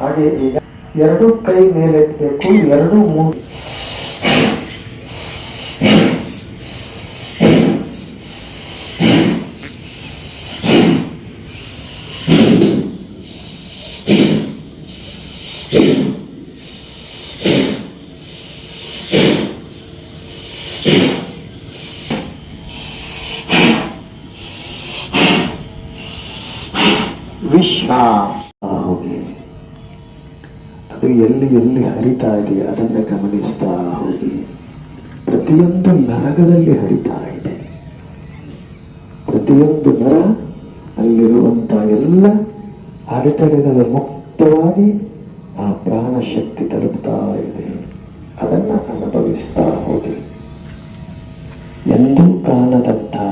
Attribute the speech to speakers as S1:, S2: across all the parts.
S1: ಹಾಗೆ ಈಗ ಎರಡು ಕೈ ಮೇಲೆತ್ತಬೇಕು ಎರಡು ಮೂರು ವಿಷ ಹೋಗಿ ಅದು ಎಲ್ಲಿ ಎಲ್ಲಿ ಹರಿತಾ ಇದೆ ಅದನ್ನು ಗಮನಿಸ್ತಾ ಹೋಗಿ. ಪ್ರತಿಯೊಂದು ನರಗಳಲ್ಲಿ ಹರಿತಾ ಇದೆ. ಪ್ರತಿಯೊಂದು ನರ ಅಲ್ಲಿರುವಂತ ಎಲ್ಲ ಅಡೆತಡೆಗಳ ಮುಕ್ತವಾಗಿ ಆ ಪ್ರಾಣ ಶಕ್ತಿ ತಲುಪ್ತಾ ಇದೆ. ಅದನ್ನ ಅನುಭವಿಸ್ತಾ ಹೋಗಿ. ಎಂದೂ ಕಾಣದಂತ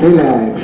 S1: relax.